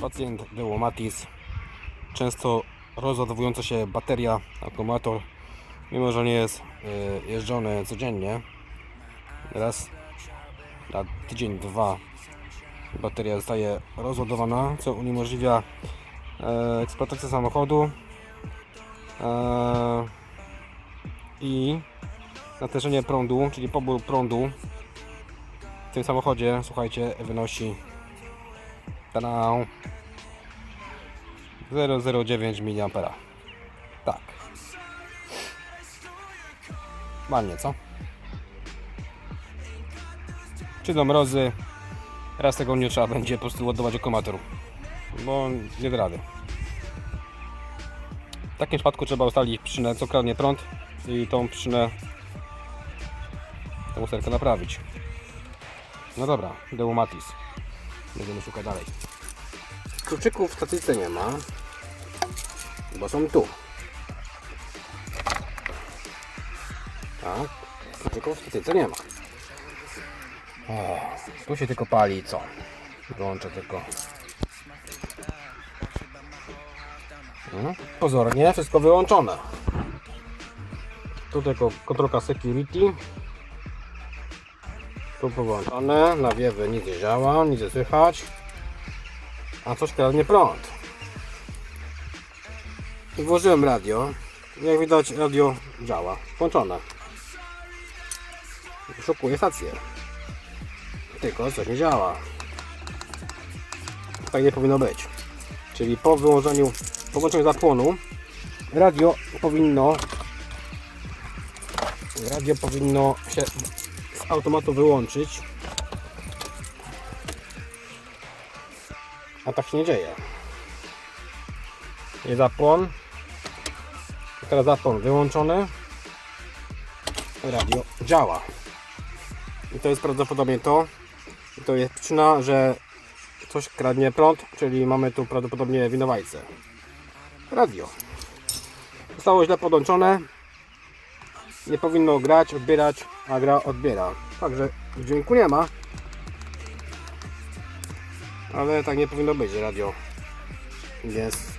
Pacjent był Matis. Często rozładowująca się bateria, akumulator, mimo że nie jest y, jeżdżony codziennie. Raz na tydzień, dwa bateria zostaje rozładowana, co uniemożliwia e, eksploatację samochodu e, i natężenie prądu, czyli pobór prądu w tym samochodzie, słuchajcie, wynosi Tadam. 009 mA. Tak. Ładnie, co? Przyjdą mrozy. Raz tego nie trzeba będzie po prostu ładować akumulator. Bo nie da rady. W takim przypadku trzeba ustalić przyczynę, co kradnie prąd i tą przyczynę tą usterkę naprawić. No dobra, Deumatis. Będziemy szukać dalej. Kluczyków w stacyjce nie ma, bo są tu. Tak, kluczyków w stacyjce nie ma. O, tu się tylko pali co? Wyłączę tylko. Pozornie wszystko wyłączone. Tu tylko kontrolka security. Tu połączone, nawiewy nic nie działa, nic nie słychać. A coś kradnie prąd. I włożyłem radio. Jak widać radio działa, włączone. Szukuję stację. Tylko coś nie działa. Tak nie powinno być. Czyli po wyłączeniu, po włączeniu zapłonu radio powinno radio powinno się z automatu wyłączyć. A tak się nie dzieje. Jest zapłon. Teraz zapłon wyłączony. Radio działa. I to jest prawdopodobnie to. I to jest przyczyna, że coś kradnie prąd, czyli mamy tu prawdopodobnie winowajcę. Radio. Zostało źle podłączone. Nie powinno grać, odbierać, a gra odbiera. Także dźwięku nie ma. Ale tak nie powinno być radio. Jest